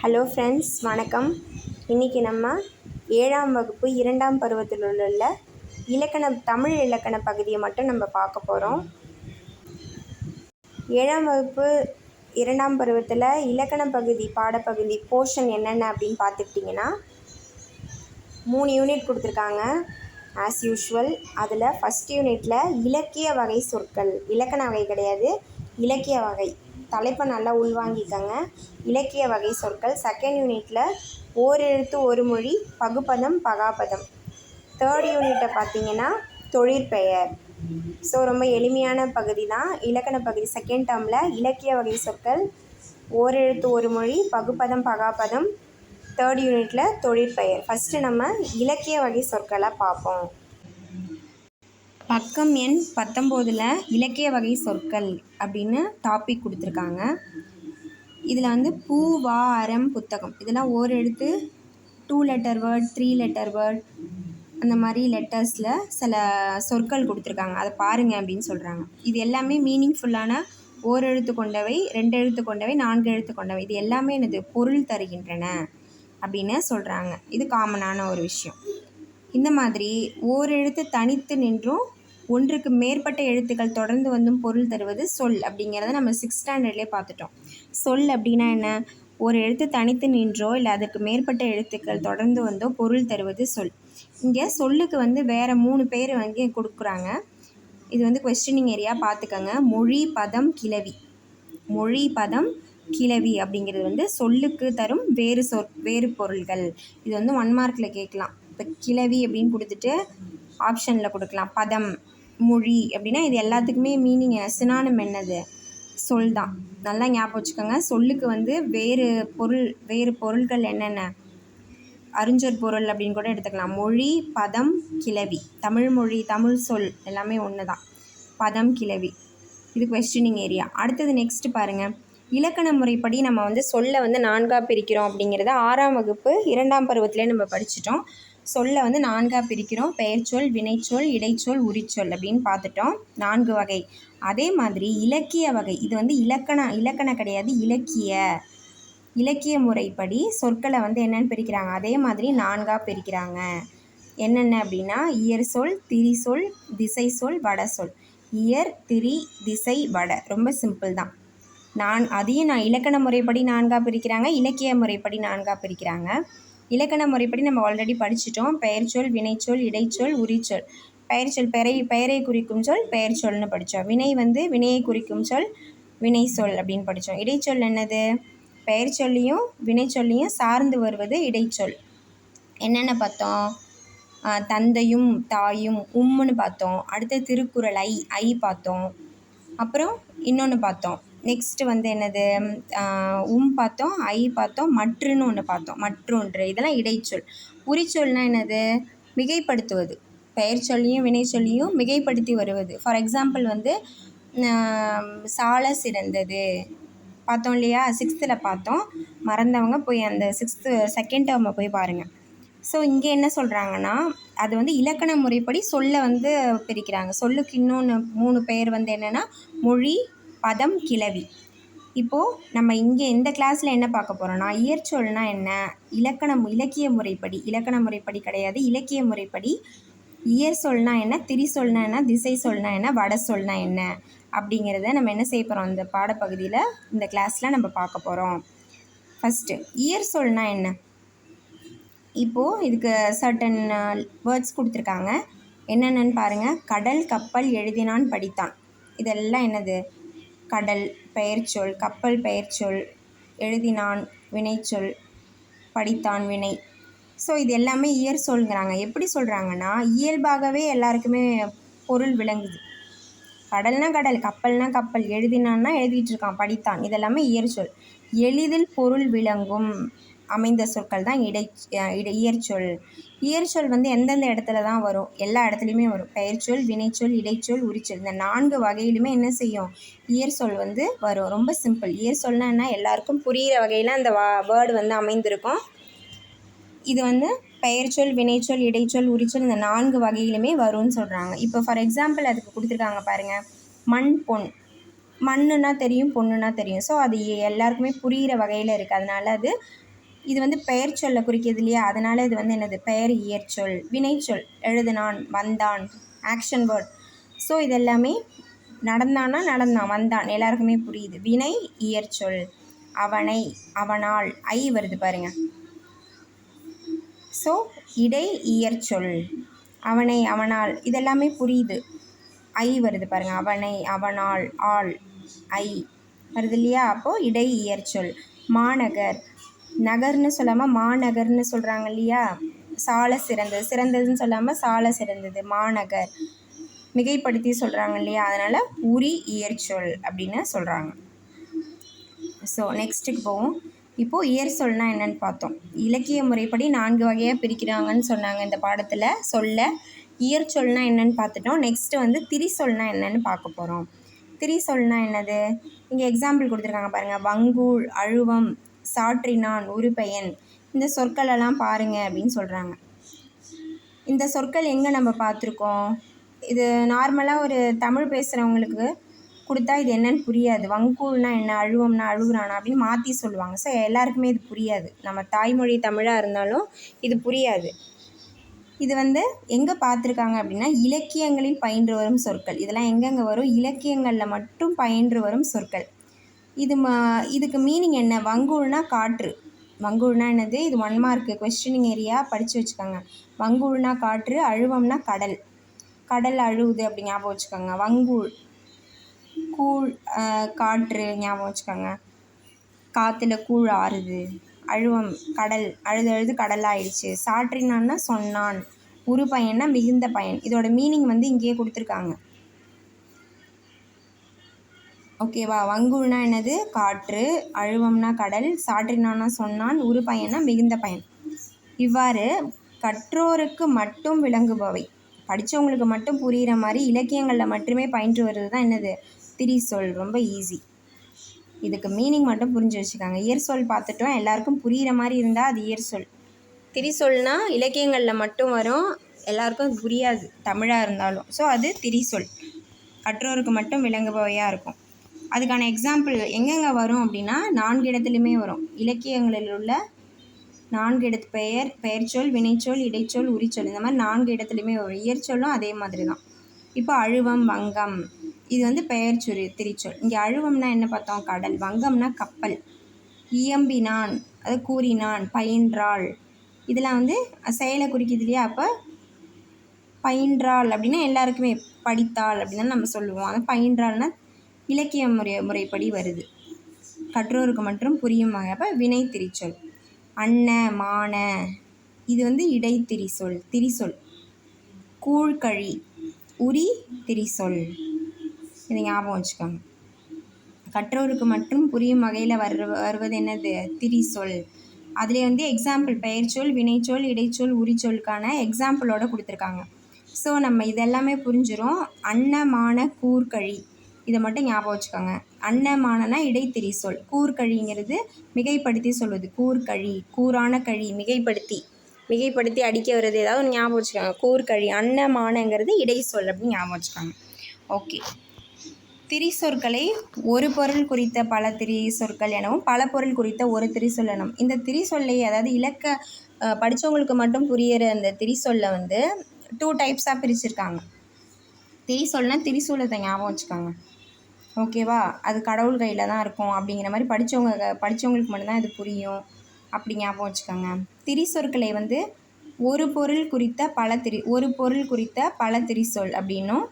Hello friends வணக்கம். இன்றைக்கி நம்ம ஏழாம் வகுப்பு இரண்டாம் பருவத்தில் உள்ள இலக்கண தமிழ் இலக்கண பகுதியை மட்டும் நம்ம பார்க்க போகிறோம் ஏழாம் வகுப்பு இரண்டாம் பருவத்தில் இலக்கண பகுதி பாடப்பகுதி போர்ஷன் என்னென்ன அப்படின்னு பார்த்துக்கிட்டிங்கன்னா மூணு யூனிட் கொடுத்துருக்காங்க. ஆஸ் யூஷுவல் அதில் ஃபஸ்ட் யூனிட்டில் இலக்கிய வகை சொற்கள். இலக்கண வகை கிடையாது. இலக்கிய வகை. தலைப்பை நல்லா உள்வாங்கிக்கங்க. இலக்கிய வகை சொற்கள் செகண்ட் யூனிட்டில் ஓரெழுத்து ஒரு மொழி பகுப்பதம் பகாபதம். தேர்ட் யூனிட்டை பார்த்தீங்கன்னா தொழிற்பெயர் ஸோ ரொம்ப எளிமையான பகுதி தான் இலக்கண பகுதி செகண்ட் டேர்மில் இலக்கிய வகை சொற்கள் ஓரெழுத்து ஒரு மொழி பகுப்பதம் பகாபதம். தேர்ட் யூனிட்டில் தொழிற்பெயர் ஃபஸ்ட்டு நம்ம இலக்கிய வகை சொற்களை பார்ப்போம். பக்கம் எண் பத்தொம்போதில் இலக்கிய வகை சொற்கள் அப்படின்னு டாபிக் கொடுத்துருக்காங்க. இதில் வந்து பூ வா அறம் புத்தகம். இதெல்லாம் ஓர் எழுத்து two letter word three letter word அந்த மாதிரி லெட்டர்ஸில் சில சொற்கள் கொடுத்துருக்காங்க. அதை பாருங்கள் அப்படின்னு சொல்கிறாங்க இது எல்லாமே மீனிங்ஃபுல்லான ஓர் எழுத்து கொண்டவை ரெண்டு எழுத்து கொண்டவை நான்கு எழுத்து கொண்டவை. இது எல்லாமே எனது பொருள் தருகின்றன அப்படின்னு சொல்கிறாங்க இது காமனான ஒரு விஷயம். இந்த மாதிரி ஓர் எழுத்து தனித்து நின்றும் ஒன்றுக்கு மேற்பட்ட எழுத்துக்கள் தொடர்ந்து வந்தும் பொருள் தருவது சொல் அப்படிங்கிறத நம்ம சிக்ஸ் ஸ்டாண்டர்ட்லேயே பார்த்துட்டோம். சொல் அப்படின்னா என்ன? ஒரு எழுத்து தனித்து நின்றோ இல்லை அதற்கு மேற்பட்ட எழுத்துக்கள் தொடர்ந்து வந்தோ பொருள் தருவது சொல். இங்கே சொல்லுக்கு வந்து வேறு மூணு பேர் வந்து கொடுக்குறாங்க. இது வந்து கொஸ்டினிங் ஏரியா பார்த்துக்கோங்க. மொழி பதம் கிளவி. மொழி பதம் கிளவி அப்படிங்கிறது வந்து சொல்லுக்கு தரும் வேறு சொ வேறு பொருள்கள். இது வந்து ஒன் மார்க்கில் கேட்கலாம். இப்போ கிளவி அப்படின்னு கொடுத்துட்டு ஆப்ஷனில் கொடுக்கலாம். பதம். மொழி அப்படின்னா இது எல்லாத்துக்குமே மீனிங் சினானம் என்னது? சொல் தான் நல்லா ஞாபகம் வச்சுக்கோங்க. சொல்லுக்கு வந்து வேறு பொருள் வேறு பொருள்கள் என்னென்ன? அறிஞர் பொருள் அப்படின்னு கூட எடுத்துக்கலாம். மொழி பதம் கிளவி. தமிழ் மொழி தமிழ் சொல் எல்லாமே ஒன்று தான் பதம் கிளவி. இது கொஸ்டினிங் ஏரியா அடுத்தது நெக்ஸ்ட்டு பாருங்கள் இலக்கண முறைப்படி நம்ம வந்து சொல்லை வந்து நான்காக பிரிக்கிறோம் அப்படிங்கிறத ஆறாம் வகுப்பு இரண்டாம் பருவத்திலே நம்ம படிச்சிட்டோம். சொல்லை வந்து நான்காக பிரிக்கிறோம். பெயர்ச்சொல் வினைச்சொல் இடைச்சொல் உரிச்சொல் அப்படின்னு பார்த்துட்டோம். நான்கு வகை. அதே மாதிரி இலக்கிய வகை. இது வந்து இலக்கண இலக்கண கிடையாது இலக்கிய. இலக்கிய முறைப்படி சொற்களை வந்து என்னென்னு பிரிக்கிறாங்க. அதே மாதிரி நான்காக பிரிக்கிறாங்க. என்னென்ன அப்படின்னா இயர் சொல் திரி சொல் திசை சொல் வட சொல். இயர் திரி திசை வட. ரொம்ப சிம்பிள் தான். நான் அதையும் நான் இலக்கண முறைப்படி நான்காக பிரிக்கிறாங்க இலக்கிய முறைப்படி நான்காக பிரிக்கிறாங்க. இலக்கண முறைப்படி நம்ம ஆல்ரெடி படிச்சிட்டோம். பெயர்ச்சொல் வினைச்சொல் இடைச்சொல் உரிச்சொல் பெயர்ச்சொல் பெயரை பெயரை குறிக்கும் சொல் பெயர் சொல்னு படித்தோம் வினை வந்து வினையை குறிக்கும் சொல் வினை சொல் அப்படின்னு படித்தோம் இடைச்சொல் என்னது? பெயர் சொல்லியும் வினைச்சொல்லியும் சார்ந்து வருவது இடைச்சொல் என்னென்ன பார்த்தோம்? தந்தையும் தாயும் உம்முன்னு பார்த்தோம். அடுத்த திருக்குறள் ஐ ஐ பார்த்தோம். அப்புறம் இன்னொன்று பார்த்தோம். நெக்ஸ்ட்டு வந்து என்னது? உம் பார்த்தோம் ஐ பார்த்தோம் மற்றுன்னு ஒன்று பார்த்தோம். மற்றொன்று. இதெல்லாம் இடைச்சொல். உரிச்சொல்னால் என்னது? மிகைப்படுத்துவது. பெயர் சொல்லியும் வினை சொல்லியும் மிகைப்படுத்தி வருவது. ஃபார் எக்ஸாம்பிள் வந்து சால சிறந்தது. பார்த்தோம் இல்லையா? சிக்ஸ்த்தில் பார்த்தோம். மறந்தவங்க போய் அந்த சிக்ஸ்த்து செகண்ட் டேர்மை போய் பாருங்கள் ஸோ இங்கே என்ன சொல்கிறாங்கன்னா அது வந்து இலக்கண முறைப்படி சொல்ல வந்து பிரிக்கிறாங்க. சொல்லுக்கு இன்னொன்று மூணு பேர் வந்து என்னென்னா மொழி பதம் கிளவி. இப்போது நம்ம இங்கே இந்த கிளாஸில் என்ன பார்க்க போகிறோம்னா இயற்சொல்னா என்ன? இலக்கணம் இலக்கிய முறைப்படி. இலக்கண முறைப்படி கிடையாது. இலக்கிய முறைப்படி இயற் சொல்னா என்ன? திரி சொல்னா என்ன? திசை சொல்னா என்ன? வட சொல்னா என்ன? அப்படிங்கிறத நம்ம என்ன செய்ய போகிறோம் இந்த பாடப்பகுதியில் இந்த கிளாஸில் நம்ம பார்க்க போகிறோம் ஃபஸ்ட்டு இயற் சொல்னா என்ன? இப்போது இதுக்கு சர்டன் வேர்ட்ஸ் கொடுத்துருக்காங்க. என்னென்னு பாருங்கள் கடல் கப்பல் எழுதினான் படித்தான். இதெல்லாம் என்னது? கடல் பெயர்ச்சொல் கப்பல் பெயர்ச்சொல் எழுதினான் வினைச்சொல் படித்தான் வினை. ஸோ இது எல்லாமே இயற் சொல்கிறாங்க எப்படி சொல்கிறாங்கன்னா இயல்பாகவே எல்லாருக்குமே பொருள் விளங்குது. கடல்னா கடல் கப்பல்னா கப்பல் எழுதினான்னா எழுதிட்டு இருக்கான் படித்தான். இதெல்லாமே இயற்சொல் எளிதில் பொருள் விளங்கும். அமைந்த சொற்கள் தான் இடை இடை இயற்சொல் இயற்சொல் வந்து எந்தெந்த இடத்துல தான் வரும்? எல்லா இடத்துலையுமே வரும். பெயர்ச்சொல் வினைச்சொல் இடைச்சொல் உரிச்சொல் இந்த நான்கு வகையிலுமே என்ன செய்யும்? இயற்சொல் வந்து வரும். ரொம்ப சிம்பிள். இயற்சொல்னா என்ன? எல்லாருக்கும் புரிகிற வகையில் அந்த வா வேர்டு வந்து அமைந்திருக்கும். இது வந்து பெயர்ச்சொல் வினைச்சொல் இடைச்சொல் உரிச்சொல் இந்த நான்கு வகையிலுமே வரும்னு சொல்கிறாங்க இப்போ ஃபார் எக்ஸாம்பிள் அதுக்கு கொடுத்துருக்காங்க பாருங்கள் மண் பொன். மண்ணுன்னா தெரியும் பொண்ணுன்னா தெரியும். ஸோ அது எல்லாருக்குமே புரிகிற வகையில் இருக்குது அதனால அது இது வந்து பெயர் சொல்ல குறிக்கிறது இல்லையா? அதனால் இது வந்து என்னது? பெயர் இயற்சொல் வினைச்சொல் எழுதினான் வந்தான் ஆக்ஷன் வேர்ட் ஸோ இதெல்லாமே நடந்தானா நடந்தான் வந்தான் எல்லாருக்குமே புரியுது. வினை இயற்சொல் அவனை அவனால் ஐ வருது பாருங்க. ஸோ இடை இயற்சொல் அவனை அவனால் இதெல்லாமே புரியுது. ஐ வருது பாருங்க. அவனை அவனால் ஆள் ஐ வருது இல்லையா? அப்போது இடை இயற்சொல் மாநகர் நகர்னு சொல்லாமல் மாநகர்னு சொல்கிறாங்க இல்லையா? சால சிறந்தது. சிறந்ததுன்னு சொல்லாமல் சால சிறந்தது. மாநகர். மிகைப்படுத்தி சொல்கிறாங்க இல்லையா? அதனால் உரி இயற்சொல் அப்படின்னு சொல்கிறாங்க ஸோ நெக்ஸ்ட்டுக்கு போவோம். இப்போது இயற் சொல்னா என்னன்னு பார்த்தோம். இலக்கிய முறைப்படி நான்கு வகையாக பிரிக்கிறாங்கன்னு சொன்னாங்க இந்த பாடத்தில். சொல்ல இயற் சொல்னா என்னன்னு பார்த்துட்டோம். நெக்ஸ்ட்டு வந்து திரி சொல்னா என்னன்னு பார்க்க போகிறோம் திரி சொல்னா என்னது? இங்கே எக்ஸாம்பிள் கொடுத்துருக்காங்க பாருங்கள் வங்கூழ் அழுவம் சாற்றினான் உருப்பெயன் இந்த சொற்களெல்லாம் பாருங்கள் பாருங்க அப்படின்னு சொல்கிறாங்க இந்த சொற்கள் எங்கே நம்ம பார்த்துருக்கோம்? இது நார்மலாக ஒரு தமிழ் பேசுகிறவங்களுக்கு கொடுத்தா இது என்னன்னு புரியாது. வங்கூல்னா என்ன அழுவம்னா அழுகுறானா அப்படின்னு மாற்றி சொல்லுவாங்க. ஸோ எல்லாருக்குமே இது புரியாது. நம்ம தாய்மொழி தமிழாக இருந்தாலும் இது புரியாது. இது வந்து எங்கே பார்த்துருக்காங்க அப்படின்னா இலக்கியங்களில் பயின்று வரும் சொற்கள். இதெல்லாம் எங்கெங்கே வரும்? இலக்கியங்களில் மட்டும் பயின்று வரும் சொற்கள். இது மா இதுக்கு மீனிங் என்ன? வங்கூழ்னா காற்று. வங்கூழ்னா என்னது? இது ஒன் மார்க்கு கொஸ்டினிங் ஏரியா படித்து வச்சுக்கோங்க. வங்கூழ்னா காற்று அழுவம்னா கடல். கடல் அழுவுது அப்படி ஞாபகம் வச்சுக்கோங்க. வங்கூழ் கூழ் காற்று ஞாபகம் வச்சுக்கோங்க. காற்றுல கூழ் ஆறுது. அழுவம் கடல் அழுது அழுது கடலாயிடுச்சு. சாற்றினான்னா சொன்னான். உரு பயன்னா மிகுந்த பயன். இதோட மீனிங் வந்து இங்கேயே கொடுத்துருக்காங்க. ஓகேவா வங்குழ்னா என்னது? காற்று அழுவம்னா கடல் சாற்றினானா சொன்னான் உரு பயனா மிகுந்த பயன். இவ்வாறு கற்றோருக்கு மட்டும் விளங்குபவை. படித்தவங்களுக்கு மட்டும் புரிகிற மாதிரி இலக்கியங்களில் மட்டுமே பயின்று வருது தான் என்னது? திரிசொல் ரொம்ப ஈஸி இதுக்கு மீனிங் மட்டும் புரிஞ்சு வச்சுக்காங்க. இயர் சொல் பார்த்துட்டோம் எல்லாருக்கும் புரிகிற மாதிரி இருந்தால் அது இயர் சொல் திரிசொல்னா இலக்கியங்களில் மட்டும் வரும் எல்லாருக்கும் புரியாது தமிழாக இருந்தாலும். ஸோ அது திரிசொல். கற்றோருக்கு மட்டும் விளங்குபவையாக இருக்கும். அதுக்கான எக்ஸாம்பிள் எங்கெங்கே வரும் அப்படின்னா நான்கு இடத்துலையுமே வரும். இலக்கியங்களில் உள்ள நான்கு இடத்து பெயர் பெயர்ச்சொல் வினைச்சொல் இடைச்சொல் உரிச்சொல் இந்த மாதிரி நான்கு இடத்துலையுமே வரும். இயற்சொல்லும் அதே மாதிரி தான். இப்போ அழுவம் வங்கம் இது வந்து பெயர் சொல் திரிச்சொல். இங்கே அழுவம்னா என்ன பார்த்தோம்? கடல். வங்கம்னா கப்பல். இயம்பினான் அது கூறினான் பயின்றாள். இதெல்லாம் வந்து செயலை குறிக்குது இல்லையா? அப்போ பயின்றாள் அப்படின்னா எல்லாருக்குமே படித்தாள் அப்படின்னு நம்ம சொல்லுவோம். அது பயின்றாள்னா இலக்கிய முறை முறைப்படி வருது. கற்றோருக்கு மட்டும் புரியும் வகை அப்போ வினை திரிச்சொல். அன்ன மான இது வந்து இடைத்திரிசொல் திரிசொல். கூழ்கழி உரி திரிசொல். இதை ஞாபகம் வச்சுக்கோங்க. கற்றோருக்கு மட்டும் புரியும் வகையில் வரு வருவது என்னது? திரிசொல். அதிலே வந்து எக்ஸாம்பிள் பெயர்ச்சொல் வினைச்சொல் இடைச்சொல் உரிச்சொலுக்கான எக்ஸாம்பிளோட கொடுத்துருக்காங்க. ஸோ நம்ம இதெல்லாமே புரிஞ்சிடும் அன்னமான கூர்கழி இதை மட்டும் ஞாபகம் வச்சுக்கோங்க. அன்னமானனா இடைத்திரி சொல். கூர்கழிங்கிறது மிகைப்படுத்தி சொல்வது. கூர்கழி கூரான கழி மிகைப்படுத்தி. மிகைப்படுத்தி அடிக்க வர்றது ஏதாவது ஒன்று ஞாபகம் வச்சுக்கோங்க. கூர்கழி அன்னமானங்கிறது இடை சொல் அப்படின்னு ஞாபகம் வச்சுக்கோங்க. ஓகே. திரிசொற்களை ஒரு பொருள் குறித்த பல திரி சொற்கள் எனவும் பல பொருள் குறித்த ஒரு திரிசொல் எனவும். இந்த திரிசொல்லை அதாவது இலக்க படித்தவங்களுக்கு மட்டும் புரியிற அந்த திரிசொல்லை வந்து டூ டைப்ஸாக பிரிச்சிருக்காங்க. திரிசொல்னால் திரிசூலத்தை ஞாபகம் வச்சுக்கோங்க. ஓகேவா? அது கடவுள் கையில் தான் இருக்கும். அப்படிங்கிற மாதிரி படித்தவங்க படித்தவங்களுக்கு மட்டும்தான் இது புரியும். அப்படி ஞாபகம் வச்சுக்கோங்க. திரிசொற்களை வந்து ஒரு பொருள் குறித்த பல திரி ஒரு பொருள் குறித்த பல திரிசொல் அப்படின்னும்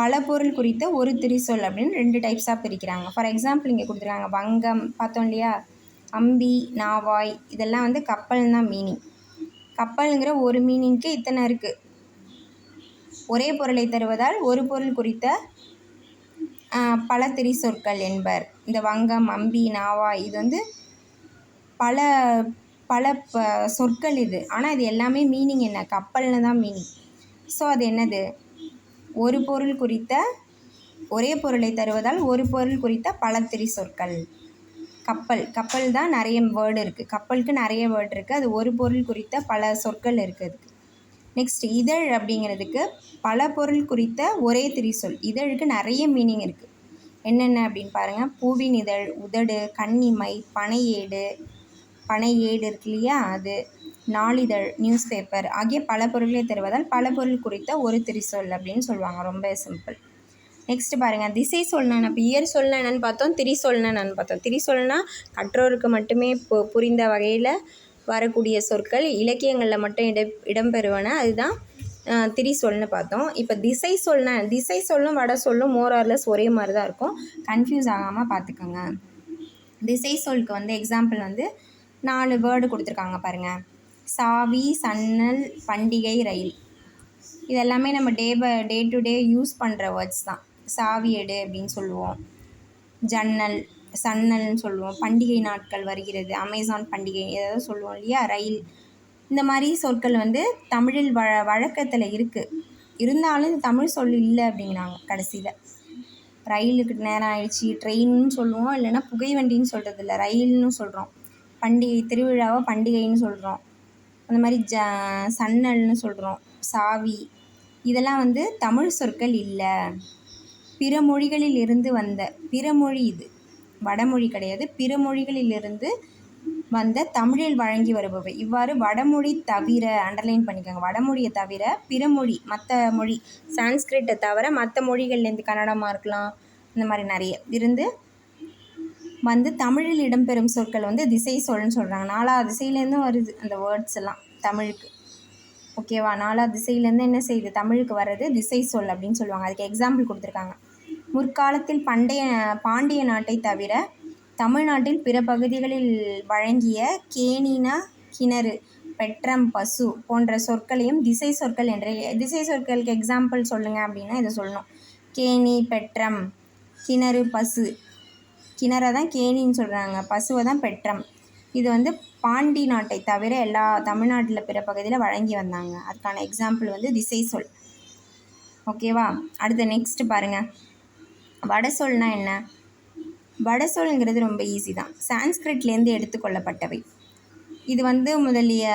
பல பொருள் குறித்த ஒரு திரிசொல் அப்படின்னு ரெண்டு டைப்ஸாக பிரிக்கிறாங்க. ஃபார் எக்ஸாம்பிள் இங்கே கொடுத்துருக்காங்க வங்கம் பார்த்தோம் இல்லையா? அம்பி நாவாய் இதெல்லாம் வந்து கப்பல் தான் மீனிங் கப்பலுங்கிற ஒரு மீனிங்க்கு இத்தனை இருக்குது ஒரே பொருளை தருவதால் ஒரு பொருள் குறித்த பல திரிசொற்கள் என்பர். இந்த வங்கம் அம்பி நாவா இது வந்து பல பல ப சொற்கள் இது. ஆனால் இது எல்லாமே மீனிங் என்ன? கப்பல்னு தான் மீனிங் ஸோ அது என்னது? ஒரு பொருள் குறித்த ஒரே பொருளை தருவதால் ஒரு பொருள் குறித்த பல திரி சொற்கள் கப்பல். கப்பல் தான் நிறைய வேர்டு இருக்குது கப்பலுக்கு நிறைய வேர்டு இருக்குது அது ஒரு பொருள் குறித்த பல சொற்கள் இருக்குது நெக்ஸ்ட் இதழ் அப்படிங்கிறதுக்கு பல பொருள் குறித்த ஒரே திரிசொல். இதழுக்கு நிறைய மீனிங் இருக்குது என்னென்ன அப்படின்னு பாருங்கள் பூவின் இதழ் உதடு கன்னிமை பனையேடு பனை ஏடு இருக்கு இல்லையா? அது. நாளிதழ் நியூஸ் பேப்பர் ஆகிய பல பொருள்களை தருவதால் பல பொருள் குறித்த ஒரு திரிசொல் அப்படின்னு சொல்லுவாங்க. ரொம்ப சிம்பிள் நெக்ஸ்ட் பாருங்கள் திசை சொல்லணும் இப்போ இயர் சொல்னா பார்த்தோம். திரி சொல்னா என்னன்னு பார்த்தோம். திரி சொல்லணும்னா கற்றோருக்கு மட்டுமே பு புரிந்த வகையில் வரக்கூடிய சொற்கள் இலக்கியங்களில் மட்டும் இட இடம்பெறுவன. அதுதான் திரி சொல்னு பார்த்தோம். இப்போ திசை சொல்னா திசை சொல்லும் வட சொல்லும் மோரார்லெஸ் ஒரே மாதிரி தான் இருக்கும். கன்ஃபியூஸ் ஆகாமல் பார்த்துக்கோங்க. திசை சொல்க்கு வந்து எக்ஸாம்பிள் வந்து நாலு வேர்டு கொடுத்துருக்காங்க பாருங்கள் சாவி சன்னல் பண்டிகை ரயில். இதெல்லாமே நம்ம day by day to day use பண்ணுற வேர்ட்ஸ் தான். சாவி எடு அப்படின்னு சொல்லுவோம். ஜன்னல் சன்னல்னு சொல்லுவோம். பண்டிகை நாட்கள் வருகிறது. அமேசான் பண்டிகை ஏதாவது சொல்லுவோம் இல்லையா? ரயில். இந்த மாதிரி சொற்கள் வந்து தமிழில் வழ வழக்கத்தில் இருக்குது இருந்தாலும் தமிழ் சொல் இல்லை அப்படிங்கிறாங்க கடைசியில். ரயிலுக்கு நேரம் ஆயிடுச்சு. ட்ரெயின்னு சொல்லுவோம். இல்லைன்னா புகை வண்டின்னு சொல்கிறது இல்லை. ரயில்னு சொல்கிறோம் பண்டிகை திருவிழாவை பண்டிகைன்னு சொல்கிறோம் அந்த மாதிரி ஜ சன்னல்னு சொல்கிறோம் சாவி. இதெல்லாம் வந்து தமிழ் சொற்கள் இல்லை. பிற மொழிகளில் இருந்து வந்த பிற மொழி இது. வடமொழி கிடையாது. பிற மொழிகளிலிருந்து வந்த தமிழில் வழங்கி வருபவை. இவ்வாறு வடமொழி தவிர அண்டர்லைன் பண்ணிக்கோங்க. வடமொழியை தவிர பிற மொழி மற்ற மொழி சான்ஸ்கிரிட்டை தவிர மற்ற மொழிகள்லேருந்து கன்னடமாக இருக்கலாம் இந்த மாதிரி நிறைய இருந்து வந்து தமிழில் இடம்பெறும் சொற்கள் வந்து திசை சொல்னு சொல்கிறாங்க நாலா திசையிலேருந்தும் வருது அந்த வேர்ட்ஸ் எல்லாம் தமிழுக்கு. ஓகேவா நாலா திசையிலேருந்து என்ன செய்யுது? தமிழுக்கு வர்றது திசை சொல் அப்படின்னு சொல்லுவாங்க. அதுக்கு எக்ஸாம்பிள் கொடுத்துருக்காங்க. முற்காலத்தில் பண்டைய பாண்டிய நாட்டை தவிர தமிழ்நாட்டில் பிற பகுதிகளில் வழங்கிய கேணினா கிணறு பெற்றம் பசு போன்ற சொற்களையும் திசை சொற்கள் என்ற திசை சொற்களுக்கு எக்ஸாம்பிள் சொல்லுங்கள் அப்படின்னா இதை சொல்லணும். கேணி பெற்றம் கிணறு பசு. கிணறை தான் கேணின்னு சொல்கிறாங்க பசுவை தான் பெற்றம். இது வந்து பாண்டி நாட்டை தவிர எல்லா தமிழ்நாட்டில் பிற பகுதியில் வழங்கி வந்தாங்க. அதுக்கான எக்ஸாம்பிள் வந்து திசை சொல். ஓகேவா அடுத்து நெக்ஸ்ட்டு பாருங்கள் வட சொல்னா என்ன? வட சொல்ங்கிறது ரொம்ப ஈஸி தான். சான்ஸ்கிரிட்லேருந்து எடுத்துக்கொள்ளப்பட்டவை. இது வந்து முதலிய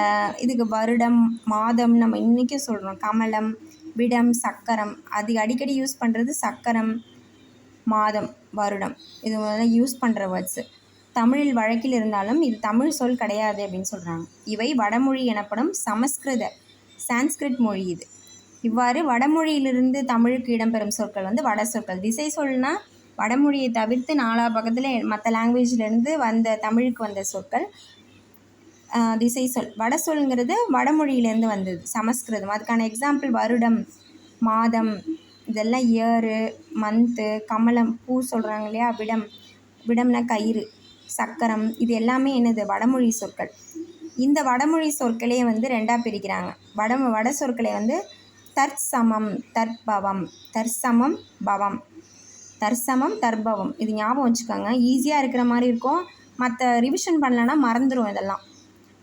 இதுக்கு வருடம் மாதம் நம்ம இன்றைக்கும் சொல்கிறோம் கமலம் விடம் சக்கரம். அது அடிக்கடி யூஸ் பண்ணுறது சக்கரம் மாதம் வருடம். இது முதல்ல யூஸ் பண்ணுற வேர்ட்ஸு தமிழில் வழக்கில் இருந்தாலும் இது தமிழ் சொல் கிடையாது அப்படின்னு சொல்கிறாங்க இவை வடமொழி எனப்படும் சமஸ்கிருத சான்ஸ்கிரிட் மொழி இது. இவ்வாறு வடமொழியிலிருந்து தமிழுக்கு இடம்பெறும் சொற்கள் வந்து வட சொற்கள். திசை சொல்னா வடமொழியை தவிர்த்து நாலா பக்கத்தில் மற்ற லாங்குவேஜ்லேருந்து வந்த தமிழுக்கு வந்த சொற்கள் திசை சொல். வட சொல்ங்கிறது வடமொழியிலேருந்து வந்தது சமஸ்கிருதம். அதுக்கான எக்ஸாம்பிள் வருடம் மாதம் இதெல்லாம் இயரு மந்த்து கமலம் பூ சொல்கிறாங்க இல்லையா விடம். விடம்னா கயிறு சக்கரம் இது எல்லாமே என்னது? வடமொழி சொற்கள். இந்த வடமொழி சொற்களே வந்து ரெண்டாக பிரிக்கிறாங்க. வட வட சொற்களை வந்து தற்சமம் தற்பவம். தற்சமம் பவம். தற்சமம் தற்பவம். இது ஞாபகம் வச்சுக்கோங்க. ஈஸியாக இருக்கிற மாதிரி இருக்கும். மற்ற ரிவிஷன் பண்ணலன்னா மறந்துடும் இதெல்லாம்.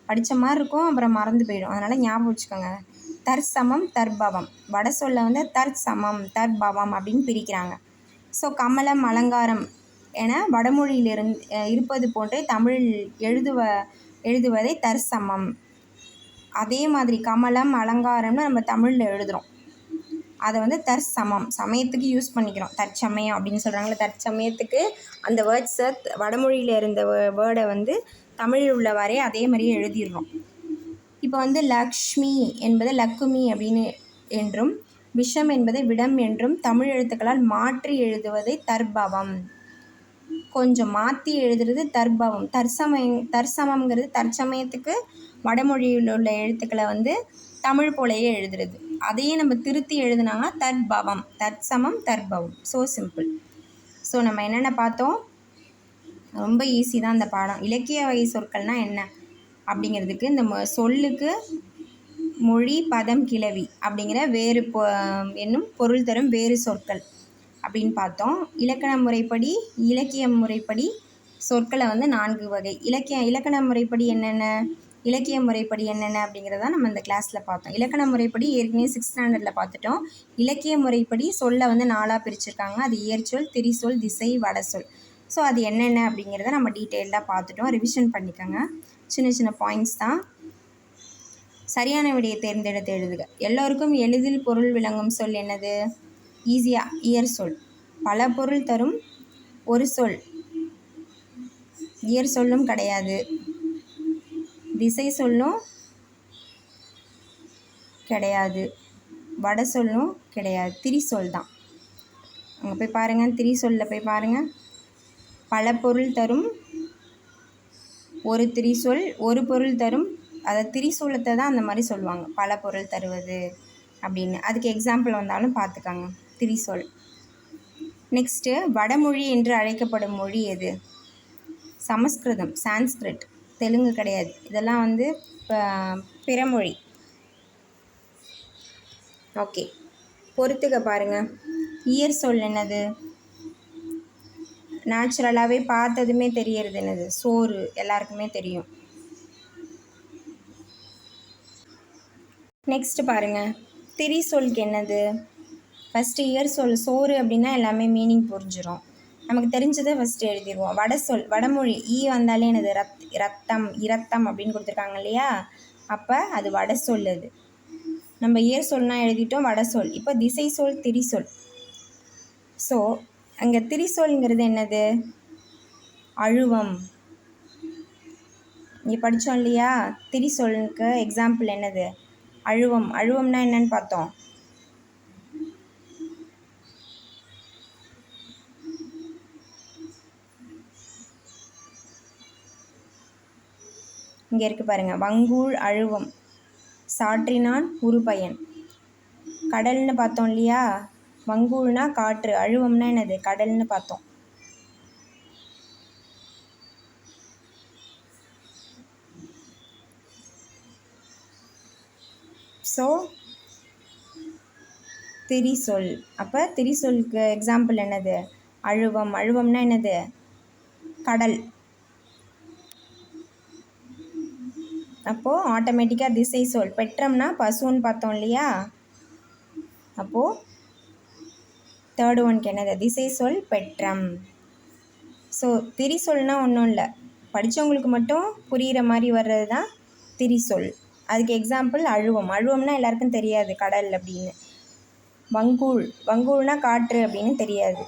படித்த மாதிரி இருக்கும் அப்புறம் மறந்து போயிடும். அதனால் ஞாபகம் வச்சுக்கோங்க. தற்சமம் தற்பவம். வட சொல்ல வந்து தற்சமம் தற்பவம் அப்படின்னு பிரிக்கிறாங்க. ஸோ கமலம் அலங்காரம் என வடமொழியிலிருந்து இருப்பது போன்றே தமிழ் எழுதுவ எழுதுவதை தற்சமம். அதே மாதிரி கமலம் அலங்காரம்னு நம்ம தமிழில் எழுதுகிறோம் அதை வந்து தற்சமம் சமயத்துக்கு யூஸ் பண்ணிக்கிறோம். தற்சமயம் அப்படின்னு சொல்கிறாங்களே தற்சமயத்துக்கு அந்த வேர்ட்ஸை வடமொழியில் இருந்த வேர்டை வந்து தமிழில் உள்ளவாறே அதே மாதிரியே எழுதிடுறோம். இப்போ வந்து லக்ஷ்மி என்பது லக்குமி அப்படின்னு என்றும் விஷம் என்பதை விடம் என்றும் தமிழ் எழுத்துக்களால் மாற்றி எழுதுவதை தற்பவம் கொஞ்சம் மாற்றி எழுதுறது தற்பவம் தற்சமயம் தற்சமங்கிறது தற்சமயத்துக்கு வடமொழியில் உள்ள எழுத்துக்களை வந்து தமிழ் போலையே எழுதுறது. அதையே நம்ம திருத்தி எழுதுனாங்கன்னா தற்பவம் தற்சமம் தற்பவம் ஸோ சிம்பிள் ஸோ நம்ம என்னென்ன பார்த்தோம்? ரொம்ப ஈஸி தான் அந்த பாடம். இலக்கிய வகை சொற்கள்னால் என்ன? அப்படிங்கிறதுக்கு இந்த சொல்லுக்கு மொழி பதம் கிளவி அப்படிங்கிற வேறு பொ என்னும் பொருள் தரும் வேறு சொற்கள். அப்படின்னு பார்த்தோம். இலக்கண முறைப்படி இலக்கிய முறைப்படி சொற்களை வந்து நான்கு வகை. இலக்கிய இலக்கண முறைப்படி என்னென்ன? இலக்கிய முறைப்படி என்னென்ன அப்படிங்கிறத நம்ம இந்த கிளாஸில் பார்த்தோம். இலக்கண முறைப்படி ஏற்கனவே சிக்ஸ் ஸ்டாண்டர்டில் பார்த்துட்டோம். இலக்கிய முறைப்படி சொல்லை வந்து நாலாக பிரிச்சிருக்காங்க. அது இயற்சொல் திரிசொல் திசை வடசொல் ஸோ அது என்னென்ன அப்படிங்கிறத நம்ம டீட்டெயிலாக பார்த்துட்டோம். ரிவிஷன் பண்ணிக்கோங்க. சின்ன சின்ன பாயிண்ட்ஸ் தான். சரியான விடையை தேர்ந்தெடுத்து எழுதுக. எல்லோருக்கும் எளிதில் பொருள் விளங்கும் சொல் என்னது? ஈஸியாக இயர் சொல். பல பொருள் தரும் ஒரு சொல். இயர் சொல்லும் கிடையாது. திசை சொல்லும் கிடையாது. வட சொல்லும் கிடையாது. திரிசொல் தான். அங்கே போய் பாருங்கள் திரிசொல்லில் போய் பாருங்கள் பல பொருள் தரும் ஒரு திரிசொல் ஒரு பொருள் தரும். அதை திரிசூலத்தை தான் அந்த மாதிரி சொல்லுவாங்க. பல பொருள் தருவது அப்படின்னு. அதுக்கு எக்ஸாம்பிள் வந்தாலும் பார்த்துக்கோங்க. திரிசொல். நெக்ஸ்ட்டு வடமொழி என்று அழைக்கப்படும் மொழி எது? சமஸ்கிருதம் சான்ஸ்கிரிட். தெலுங்கு கிடையாது. இதெல்லாம் வந்து பிறமொழி. ஓகே பொறுத்துக்க பாருங்கள் இயர் சொல் என்னது? நேச்சுரலாகவே பார்த்ததுமே தெரியறது என்னது? சோறு. எல்லாருக்குமே தெரியும். நெக்ஸ்ட் பாருங்கள் திரி சொல்க்கு என்னது? ஃபஸ்ட்டு இயர் சொல் சோறு அப்படின்னா எல்லாமே மீனிங் புரிஞ்சிடும் நமக்கு தெரிஞ்சதை ஃபஸ்ட்டு எழுதிடுவோம் வட சொல் வடமொழி ஈ வந்தாலே என்னது? ரத் ரத்தம் இரத்தம் அப்படின்னு கொடுத்துருக்காங்க இல்லையா? அப்போ அது வட சொல் அது. நம்ம இயர் சொல்னா எழுதிட்டோம் வட சொல். இப்போ திசை சொல் திரிசொல் ஸோ அங்கே திரிசொல்ங்கிறது என்னது? அழுவம். இங்கே படித்தோம் இல்லையா? திரிசொலுக்கு எக்ஸாம்பிள் என்னது? அழுவம். அழுவம்னா என்னன்னு பார்த்தோம். இங்கே இருக்குது பாருங்கள் வங்கூழ் அழுவம். சாற்றினான் உருபயன். கடல்னு பார்த்தோம் இல்லையா? வங்கூழ்னா காற்று. அழுவம்னா என்னது? கடல்னு பார்த்தோம். ஸோ திரிசொல். அப்போ திரிசொலுக்கு எக்ஸாம்பிள் என்னது? அழுவம். அழுவம்னா என்னது? கடல். அப்போது ஆட்டோமேட்டிக்காக திசை சொல். பெற்றம்னா பசுன்னு பார்த்தோம் இல்லையா? அப்போது தேர்டு ஒன்க்கு என்னது? திசை சொல் பெற்றம். ஸோ திரிசொல்னா ஒன்றும் இல்லை. படித்தவங்களுக்கு மட்டும் புரிகிற மாதிரி வர்றது தான் திரிசொல் அதுக்கு எக்ஸாம்பிள் அழுவம். அழுவம்னா எல்லாருக்கும் தெரியாது கடல் அப்படின்னு. வங்கூழ். வங்கூழ்னா காற்று அப்படின்னு தெரியாது.